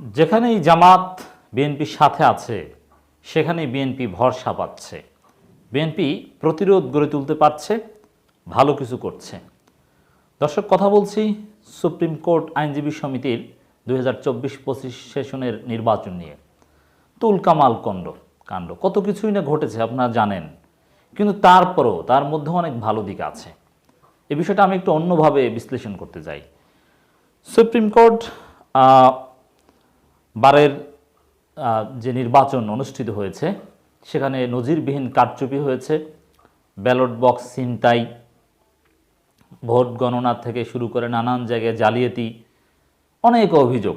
যেখানেই জামাত বিএনপির সাথে আছে, সেখানেই বিএনপি ভরসা পাচ্ছে। বিএনপি প্রতিরোধ গড়ে তুলতে পারছে, ভালো কিছু করছে। দর্শক, কথা বলছি সুপ্রিম কোর্ট আইনজীবী সমিতির দুই হাজার চব্বিশ পঁচিশ সেশনের নির্বাচন নিয়ে। তুলকামাল কণ্ড, কাণ্ড, কত কিছুই না ঘটেছে, আপনারা জানেন। কিন্তু তারপরও তার মধ্যে অনেক ভালো দিক আছে। এ বিষয়টা আমি একটু অন্যভাবে বিশ্লেষণ করতে চাই। সুপ্রিম কোর্ট বারের যে নির্বাচন অনুষ্ঠিত হয়েছে, সেখানে নজিরবিহীন কারচুপি হয়েছে, ব্যালট বক্স, ছিনতাই, ভোট গণনা থেকে শুরু করে নানান জায়গায় জালিয়াতি, অনেক অভিযোগ।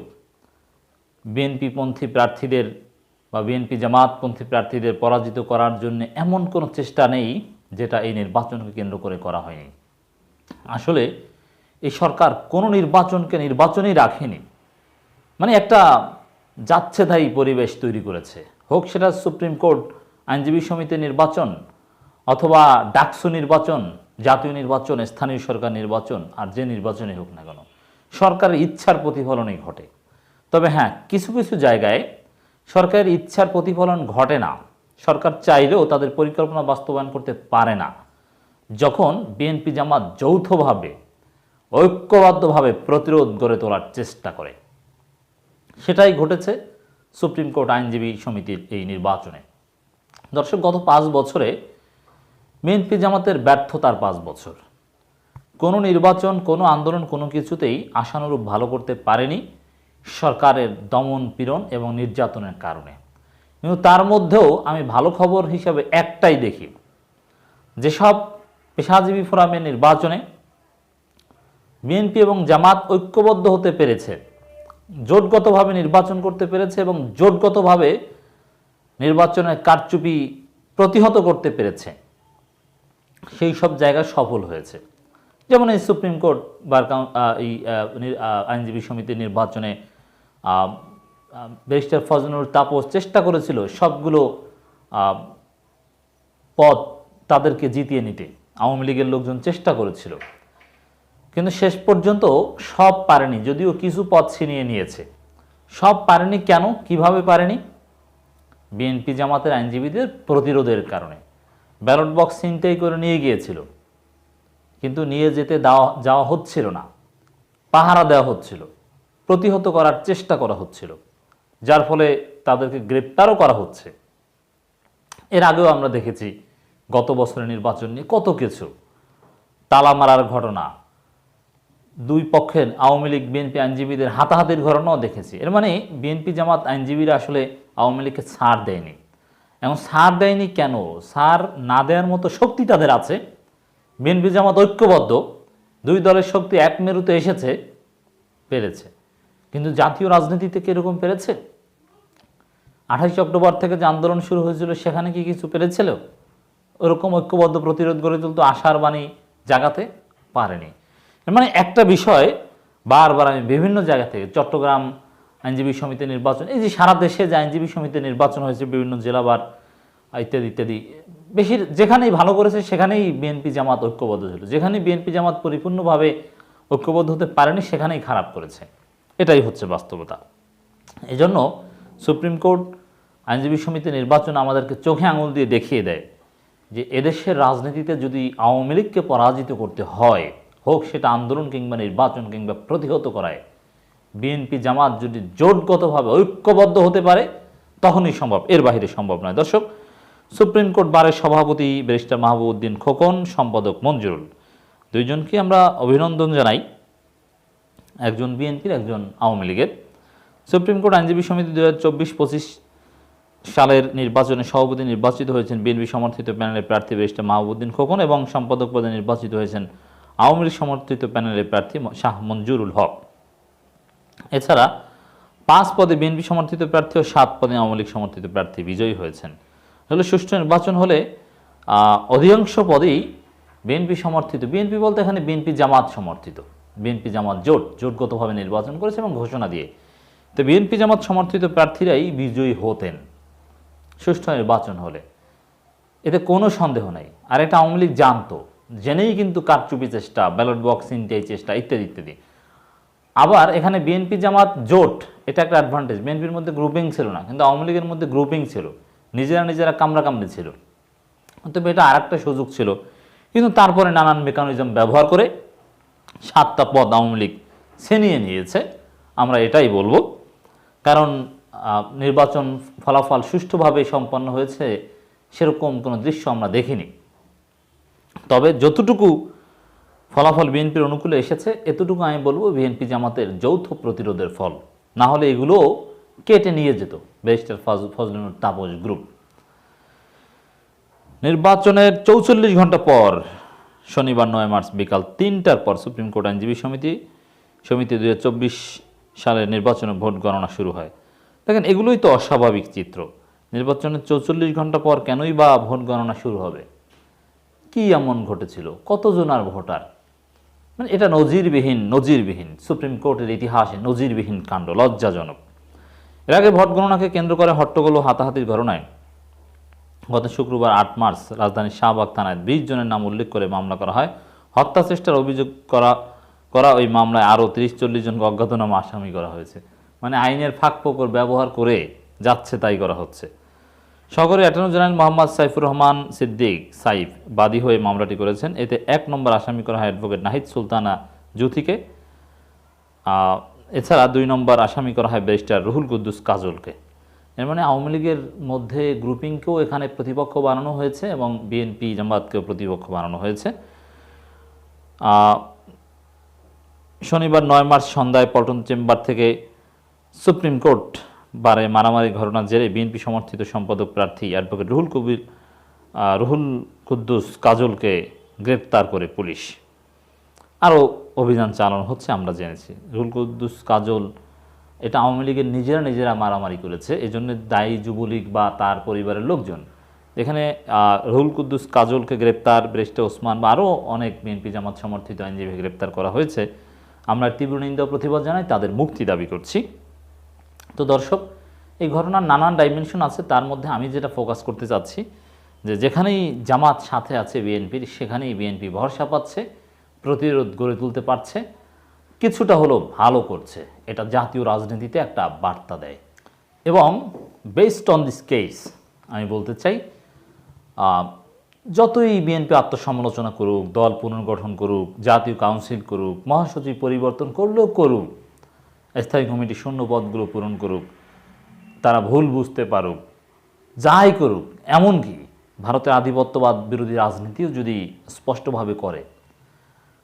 বিএনপিপন্থী প্রার্থীদের বা বিএনপি জামাতপন্থী প্রার্থীদের পরাজিত করার জন্য এমন কোনো চেষ্টা নেই যেটা এই নির্বাচনকে কেন্দ্র করে করা হয়নি। আসলে এই সরকার কোনো নির্বাচনকে নির্বাচনেই রাখেনি। মানে একটা যাচ্ছেদায়ী পরিবেশ তৈরি করেছে। হোক সেটা সুপ্রিম কোর্ট, আইনজীবী সমিতি নির্বাচন অথবা ডাকসু নির্বাচন, জাতীয় নির্বাচন, স্থানীয় সরকার নির্বাচন, আর যে নির্বাচনই হোক না কেন, সরকারের ইচ্ছার প্রতিফলনই ঘটে। তবে হ্যাঁ কিছু কিছু জায়গায় সরকারের ইচ্ছার প্রতিফলন ঘটে না। সরকার চাইলেও তাদের পরিকল্পনা বাস্তবায়ন করতে পারে না। যখন বিএনপি জামাত যৌথভাবে, ঐক্যবদ্ধভাবে প্রতিরোধ গড়ে তোলার চেষ্টা করে সেটাই ঘটেছে সুপ্রিম কোর্ট আইনজীবী সমিতির এই নির্বাচনে। দর্শক, গত পাঁচ বছরে বিএনপি জামাতের ব্যর্থতার পাঁচ বছর। কোনো নির্বাচন, কোনো আন্দোলন, কোনো কিছুতেই আশানুরূপ ভালো করতে পারেনি সরকারের দমন পীড়ন এবং নির্যাতনের কারণে। কিন্তু তার মধ্যেও আমি ভালো খবর হিসাবে একটাই দেখি, যেসব পেশাজীবী ফোরামের নির্বাচনে বিএনপি এবং জামাত ঐক্যবদ্ধ হতে পেরেছে জোটগতভাবে নির্বাচন করতে পেরেছে এবং জোটগতভাবে নির্বাচনের কারচুপি প্রতিহত করতে পেরেছে। সেই সব জায়গায় সফল হয়েছে। যেমন এই সুপ্রিম কোর্ট বার এই আইনজীবী সমিতির নির্বাচনে ব্যারিস্টার ফজনুর তাপস চেষ্টা করেছিল সবগুলো পদ তাদেরকে জিতিয়ে নিতে। আওয়ামী লীগের লোকজন চেষ্টা করেছিল। কিন্তু শেষ পর্যন্ত সব পারেনি, যদিও কিছু পদ ছিনিয়ে নিয়েছে। সব পারেনি কেন? কীভাবে পারেনি? বিএনপি জামাতের আইনজীবীদের প্রতিরোধের কারণে। ব্যালট বক্স ছিনতাই করে নিয়ে গিয়েছিল। কিন্তু নিয়ে যেতে দেওয়া, যাওয়া হচ্ছিল না। পাহারা দেওয়া হচ্ছিল। প্রতিহত করার চেষ্টা করা হচ্ছিল। যার ফলে তাদেরকে গ্রেপ্তারও করা হচ্ছে। এর আগেও আমরা দেখেছি, গত বছরের নির্বাচন নিয়ে কত কিছু। তালা মারার ঘটনা দুই পক্ষের আওয়ামী লীগ, বিএনপি আইনজীবীদের হাতাহাতির ঘটনাও দেখেছি। এর মানে বিএনপি জামাত আইনজীবীরা আসলে আওয়ামী লীগকে ছাড় দেয়নি। এখন ছাড় দেয়নি কেন? ছাড় না দেওয়ার মতো শক্তি তাদের আছে। বিএনপি জামাত ঐক্যবদ্ধ। দুই দলের শক্তি এক মেরুতে এসেছে, পেরেছে। কিন্তু জাতীয় রাজনীতিতে কীরকম পেরেছে? আঠাশে অক্টোবর থেকে যে আন্দোলন শুরু হয়েছিল, সেখানে কি কিছু পেরেছিল? ওরকম ঐক্যবদ্ধ প্রতিরোধ গড়ে তুলতে আশার বাণী জাগাতে পারেনি। মানে একটা বিষয় বারবার আমি বিভিন্ন জায়গা থেকে, চট্টগ্রাম আইনজীবী সমিতি নির্বাচন, এই যে সারা দেশে যে আইনজীবী সমিতি নির্বাচন হয়েছে, বিভিন্ন জেলাবার ইত্যাদি ইত্যাদি, বেশির যেখানেই ভালো করেছে সেখানেই বিএনপি জামাত ঐক্যবদ্ধ ছিল। যেখানে বিএনপি জামাত পরিপূর্ণভাবে ঐক্যবদ্ধ হতে পারেনি, সেখানেই খারাপ করেছে। এটাই হচ্ছে বাস্তবতা। এই জন্য সুপ্রিম কোর্ট, আইনজীবী সমিতি নির্বাচন আমাদেরকে চোখে আঙুল দিয়ে দেখিয়ে দেয় যে এদেশের রাজনীতিতে যদি আওয়ামী লীগকে পরাজিত করতে হয় হোক সেটা আন্দোলন কিংবা নির্বাচন কিংবা প্রতিহত করায় বিএনপি জামাত যদি জোটগতভাবে ঐক্যবদ্ধ হতে পারে, তখনই সম্ভব, এর বাইরে সম্ভব নয়। দর্শক, সুপ্রিম কোর্ট বারের সভাপতি ব্যারিস্টার মাহবুবউদ্দিন খোকন, সম্পাদক মঞ্জুরুল, দুইজনকে আমরা অভিনন্দন জানাই। একজন বিএনপির একজন আওয়ামী লীগের। সুপ্রিম কোর্ট আইনজীবী সমিতি দু হাজার চব্বিশ পঁচিশ সালের নির্বাচনে সভাপতি নির্বাচিত হয়েছেন বিএনপি সমর্থিত প্যানেলের প্রার্থী ব্যারিস্টার মাহবুদ্দিন খোকন এবং সম্পাদক পদে নির্বাচিত হয়েছেন আওয়ামী লীগ সমর্থিত প্যানেলের প্রার্থী শাহ মঞ্জুরুল হক। এছাড়া পাঁচ পদে বিএনপি সমর্থিত প্রার্থী ও সাত পদে আওয়ামী লীগ সমর্থিত প্রার্থী বিজয়ী হয়েছেন। হলে সুষ্ঠু নির্বাচন হলে অধিকাংশ পদেই বিএনপি সমর্থিত। বিএনপি বলতে এখানে বিএনপি জামাত সমর্থিত। বিএনপি জামাত জোট, জোটগতভাবে নির্বাচন করেছে এবং ঘোষণা দিয়ে। তো বিএনপি জামাত সমর্থিত প্রার্থীরাই বিজয়ী হতেন। সুষ্ঠু নির্বাচন হলে। এতে কোনো সন্দেহ নেই। আর এটা আওয়ামী লীগ জানতো। জেনেই কিন্তু কারচুপি চেষ্টা ব্যালট বক্স ইন্টাই চেষ্টা, ইত্যাদি ইত্যাদি। আবার এখানে বিএনপি জামাত জোট, এটা একটা অ্যাডভান্টেজ বিএনপির মধ্যে গ্রুপিং ছিল না, কিন্তু আওয়ামী লীগের মধ্যে গ্রুপিং ছিল। নিজেরা নিজেরা কামড়াকামড়ি ছিল। তবে এটা আর একটা সুযোগ ছিল। কিন্তু তারপরে নানান মেকানিজম ব্যবহার করে সাতটা পদ আওয়ামী লীগ ছিনিয়ে নিয়েছে। আমরা এটাই বলব। কারণ নির্বাচন ফলাফল সুষ্ঠুভাবে সম্পন্ন হয়েছে, সেরকম কোনো দৃশ্য আমরা দেখিনি। তবে যতটুকু ফলাফল বিএনপির অনুকূলে এসেছে, এতটুকু আমি বলব বিএনপি জামাতের যৌথ প্রতিরোধের ফল। না হলে এগুলো কেটে নিয়ে যেত ব্যারিস্টার ফজ- ফজলুনুর তাপস গ্রুপ। নির্বাচনের চৌচল্লিশ ঘণ্টা পর শনিবার নয় মার্চ বিকাল তিনটার পর সুপ্রিম কোর্ট আইনজীবী সমিতি সমিতি দুই সালের নির্বাচনে ভোট গণনা শুরু হয়। দেখেন, এগুলোই তো অস্বাভাবিক চিত্র। নির্বাচনের চৌচল্লিশ ঘণ্টা পর কেনই বা ভোট গণনা শুরু হবে? কি এমন ঘটেছিল? কতজন আর ভোটার? মানে এটা নজিরবিহীন নজিরবিহীন। সুপ্রিম কোর্টের ইতিহাসে নজিরবিহীন কাণ্ড, লজ্জাজনক। এর আগে ভোট গণনাকে কেন্দ্র করে হট্টগোল ও হাতাহাতির ঘটনায়। গত শুক্রবার আট মার্চ রাজধানীর শাহবাগ থানায় বিশ জনের নাম উল্লেখ করে মামলা করা হয়। হত্যা চেষ্টার অভিযোগ করা করা ওই মামলায় আরও তিরিশ চল্লিশ জনকে অজ্ঞাতনামা আসামি করা হয়েছে। মানে আইনের ফাঁক ফোকর ব্যবহার করে যাচ্ছে তাই করা হচ্ছে। শহরে অ্যাটর্নি জেনারেল মোহাম্মদ সাইফুর রহমান সিদ্দিক সাইফ বাদী হয়ে মামলাটি করেছেন। এতে এক নম্বর আসামি করা হয় অ্যাডভোকেট নাহিদ সুলতানা জুথিকে এছাড়া দুই নম্বর আসামি করা হয় ব্যারিস্টার রুহুল কুদ্দুস কাজলকে। এর মানে আওয়ামী লীগের মধ্যে গ্রুপিংকেও এখানে প্রতিপক্ষ বানানো হয়েছে এবং বিএনপি জামাতকেও প্রতিপক্ষ বানানো হয়েছে। শনিবার নয় মার্চ সন্ধ্যায় পল্টন চেম্বার থেকে সুপ্রিম কোর্ট বারে মারামারি ঘটনার জেরে বিএনপি সমর্থিত সম্পাদক প্রার্থী অ্যাডভোকেট রুহুল কবির রুহুল কুদ্দুস কাজলকে গ্রেপ্তার করে পুলিশ। আরও অভিযান চালানো হচ্ছে, আমরা জেনেছি। রুহুল কুদ্দুস কাজল, এটা আওয়ামী লীগের নিজেরা নিজেরা মারামারি করেছে এই জন্য দায়ী যুবলীগ বা তার পরিবারের লোকজন। এখানে রুহুল কুদ্দুস কাজলকে গ্রেপ্তার, ব্রেস্টে ওসমান বা আরও অনেক বিএনপি জামাত সমর্থিত আইনজীবী গ্রেপ্তার করা হয়েছে। আমরা তীব্র নিন্দা প্রতিবাদ জানাই, তাদের মুক্তি দাবি করছি। তো দর্শক, এই ঘটনার নানান ডাইমেনশন আছে, তার মধ্যে আমি যেটা ফোকাস করতে চাচ্ছি, যে যেখানেই জামাত সাথে আছে বিএনপির, সেখানেই বিএনপি ভরসা পাচ্ছে, প্রতিরোধ গড়ে তুলতে পারছে, কিছুটা হলো ভালো করছে। এটা জাতীয় রাজনীতিতে একটা বার্তা দেয়। এবং বেসড অন দিস কেস আমি বলতে চাই যতই বিএনপি আত্মসমালোচনা করুক, দল পুনর্গঠন করুক, জাতীয় কাউন্সিল করুক, মহাসচিব পরিবর্তন করলেও করুক স্থায়ী কমিটি শূন্য পদগুলো পূরণ করুক, তারা ভুল বুঝতে পারুক, যাই করুক, এমনকি ভারতের আধিপত্যবাদ বিরোধী রাজনীতিও যদি স্পষ্টভাবে করে,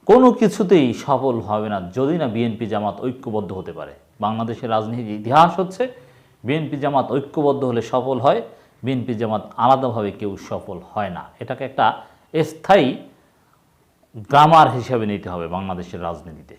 কোনো কিছুতেই সফল হবে না, যদি না বিএনপি জামাত ঐক্যবদ্ধ হতে পারে। বাংলাদেশের রাজনীতির ইতিহাস হচ্ছে, বিএনপি জামাত ঐক্যবদ্ধ হলে সফল হয়, বিএনপি জামাত আলাদাভাবে কেউ সফল হয় না। এটাকে একটা স্থায়ী গ্রামার হিসাবে নিতে হবে বাংলাদেশের রাজনীতিতে।